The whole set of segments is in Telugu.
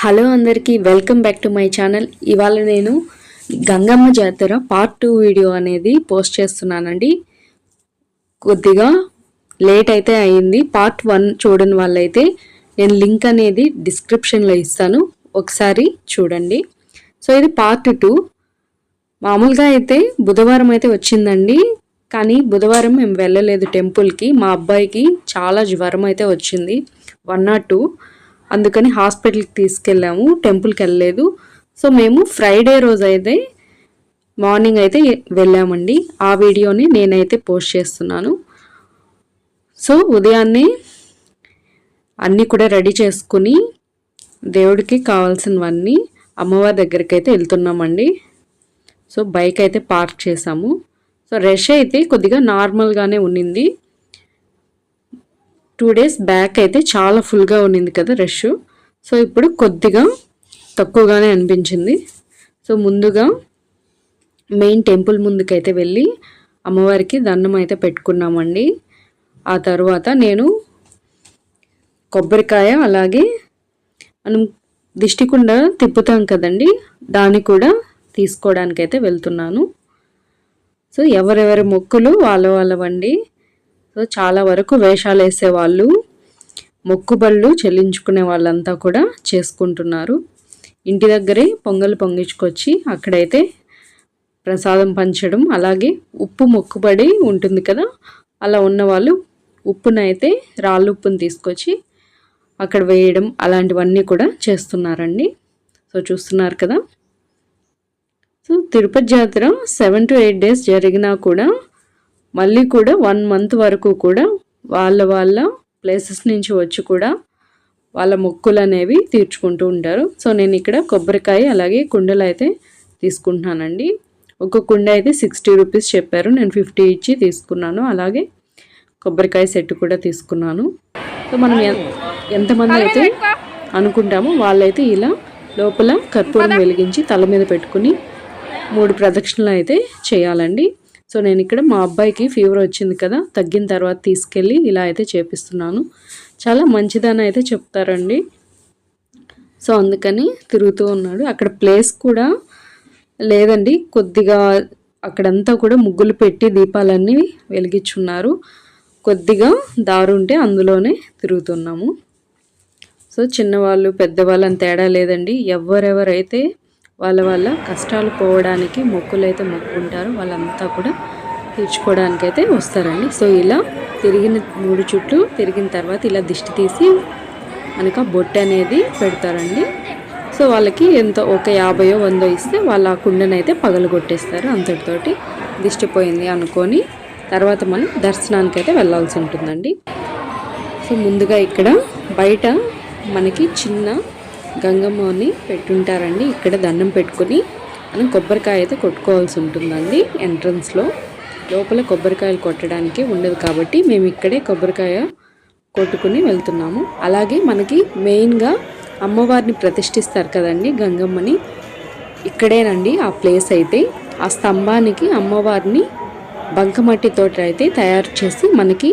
హలో అందరికీ welcome back to my channel. ఇవాళ నేను Gangamma Jatara part two video అనేది పోస్ట్ చేస్తున్నానండి. కొద్దిగా లేట్ అయితే అయింది. పార్ట్ వన్ చూడని వాళ్ళైతే నేను లింక్ అనేది డిస్క్రిప్షన్లో ఇస్తాను. ఒకసారి చూడండి. సో ఇది పార్ట్ టూ. మామూలుగా అయితే బుధవారం అయితే వచ్చిందండి. కానీ బుధవారం మేము వెళ్ళలేదు టెంపుల్కి. మా అబ్బాయికి చాలా జ్వరం అయితే వచ్చింది. One nought two. అందుకని హాస్పిటల్కి తీసుకెళ్ళాము టెంపుల్కి వెళ్ళలేదు. సో మేము ఫ్రైడే రోజు అయితే మార్నింగ్ అయితే వెళ్ళామండి. ఆ వీడియోని నేనైతే పోస్ట్ చేస్తున్నాను. సో ఉదయాన్నే అన్నీ కూడా రెడీ చేసుకుని దేవుడికి కావాల్సినవన్నీ అమ్మవారి దగ్గరికి అయితే వెళ్తున్నామండి. సో బైక్ అయితే పార్క్ చేసాము సో రష్ అయితే కొద్దిగా నార్మల్గానే ఉన్నింది. టూ డేస్ బ్యాక్ అయితే చాలా ఫుల్గా ఉన్నింది కదా రష్. సో ఇప్పుడు కొద్దిగా తక్కువగానే అనిపించింది. సో ముందుగా మెయిన్ టెంపుల్ ముందుకైతే వెళ్ళి అమ్మవారికి దండం అయితే పెట్టుకున్నామండి. ఆ తర్వాత నేను కొబ్బరికాయ అలాగే మనం దిష్టికుండ తిప్పుతాం కదండి దాన్ని కూడా తీసుకోవడానికైతే వెళ్తున్నాను. సో ఎవరెవరి మొక్కులు వాళ్ళ వాళ్ళవండి. సో చాలా వరకు వేషాలు వేసేవాళ్ళు మొక్కుబళ్ళు చెల్లించుకునే వాళ్ళంతా కూడా చేసుకుంటున్నారు. ఇంటి దగ్గరే పొంగలు పొంగించుకొచ్చి అక్కడైతే ప్రసాదం పంచడం అలాగే ఉప్పు మొక్కుబడి ఉంటుంది కదా అలా ఉన్నవాళ్ళు ఉప్పునైతే రాళ్ళు ఉప్పును తీసుకొచ్చి అక్కడ వేయడం అలాంటివన్నీ కూడా చేస్తున్నారండి. సో చూస్తున్నారు కదా. సో తిరుపతి జాతర సెవెన్ టు ఎయిట్ డేస్ జరిగినా కూడా మళ్ళీ కూడా వన్ మంత్ వరకు కూడా వాళ్ళ వాళ్ళ ప్లేసెస్ నుంచి వచ్చి కూడా వాళ్ళ మొక్కులు అనేవి తీర్చుకుంటూ ఉంటారు. సో నేను ఇక్కడ కొబ్బరికాయ అలాగే కుండలు అయితే తీసుకుంటున్నానండి. ఒక కుండ అయితే సిక్స్టీ రూపీస్ చెప్పారు. నేను ఫిఫ్టీ ఇచ్చి తీసుకున్నాను. అలాగే కొబ్బరికాయ సెట్ కూడా తీసుకున్నాను. సో మనం ఎంతమంది అయితే అనుకుంటామో వాళ్ళైతే ఇలా లోపల కర్పూరం వెలిగించి తల మీద పెట్టుకుని మూడు ప్రదక్షిణలు అయితే చేయాలండి. సో నేను ఇక్కడ మా అబ్బాయికి ఫీవర్ వచ్చింది కదా తగ్గిన తర్వాత తీసుకెళ్ళి ఇలా అయితే చేపిస్తున్నాను. చాలా మంచిదని అయితే చెప్తారండి. సో అందుకని తిరుగుతూ ఉన్నాడు. అక్కడ ప్లేస్ కూడా లేదండి. కొద్దిగా అక్కడంతా కూడా ముగ్గులు పెట్టి దీపాలన్నీ వెలిగించున్నారు. కొద్దిగా దారు ఉంటే అందులోనే తిరుగుతున్నాము. సో చిన్నవాళ్ళు పెద్దవాళ్ళు అని తేడా లేదండి. ఎవరెవరైతే వాళ్ళ వాళ్ళ కష్టాలు పోవడానికి మొక్కులు అయితే మొక్కుంటారు. వాళ్ళంతా కూడా తీర్చుకోవడానికైతే వస్తారండి. సో ఇలా తిరిగిన మూడు చుట్టూ తిరిగిన తర్వాత ఇలా దిష్టి తీసి మనకు బొట్టు అనేది పెడతారండి. సో వాళ్ళకి ఎంత ఒక యాభయో వందో ఇస్తే వాళ్ళ ఆ కుండనైతే పగలు కొట్టేస్తారు అంతటితోటి. దిష్టిపోయింది అనుకొని తర్వాత మనం దర్శనానికి అయితే వెళ్ళాల్సి ఉంటుందండి. సో ముందుగా ఇక్కడ బయట మనకి చిన్న గంగమ్మని పెట్టుంటారండి. ఇక్కడ దండం పెట్టుకుని మనం కొబ్బరికాయ అయితే కొట్టుకోవాల్సి ఉంటుందండి ఎంట్రన్స్లో. లోపల కొబ్బరికాయలు కొట్టడానికి ఉండదు కాబట్టి మేము ఇక్కడే కొబ్బరికాయ కొట్టుకుని వెళ్తున్నాము. అలాగే మనకి మెయిన్గా అమ్మవారిని ప్రతిష్ఠిస్తారు కదండి గంగమ్మని. ఇక్కడేనండి ఆ ప్లేస్ అయితే. ఆ స్తంభానికి అమ్మవారిని బంకమట్టితో అయితే తయారు చేసి మనకి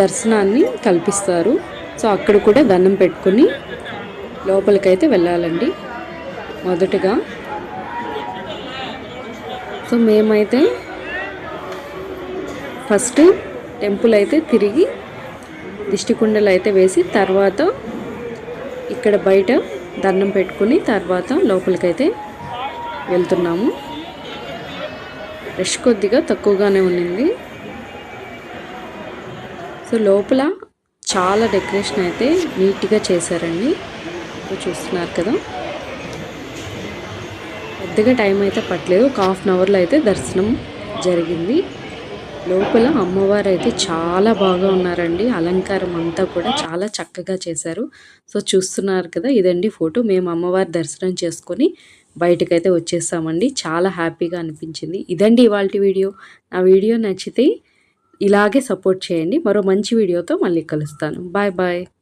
దర్శనాన్ని కల్పిస్తారు. సో అక్కడ కూడా దండం పెట్టుకుని లోపలికైతే వెళ్ళాలండి మొదటగా. సో మేమైతే ఫస్ట్ టెంపుల్ అయితే తిరిగి దిష్టికుండలు అయితే వేసి తర్వాత ఇక్కడ బయట దండం పెట్టుకుని తర్వాత లోపలికైతే వెళ్తున్నాము. రష్ కొద్దిగా తక్కువగానే ఉండింది సో లోపల చాలా డెకరేషన్ అయితే నీట్గా చేశారండి. చూస్తున్నారు కదా. పెద్దగా టైం అయితే పట్టలేదు. ఒక హాఫ్ అన్ అవర్లో అయితే దర్శనం జరిగింది. లోపల అమ్మవారు అయితే చాలా బాగా ఉన్నారండి. అలంకారం అంతా కూడా చాలా చక్కగా చేశారు. సో చూస్తున్నారు కదా ఇదండి ఫోటో. మేము అమ్మవారి దర్శనం చేసుకొని బయటకైతే వచ్చేసామండి. చాలా హ్యాపీగా అనిపించింది. ఇదండి ఇవాళ వీడియో. నా వీడియో నచ్చితే ఇలాగే సపోర్ట్ చేయండి. మరో మంచి వీడియోతో మళ్ళీ కలుస్తాను. Bye bye.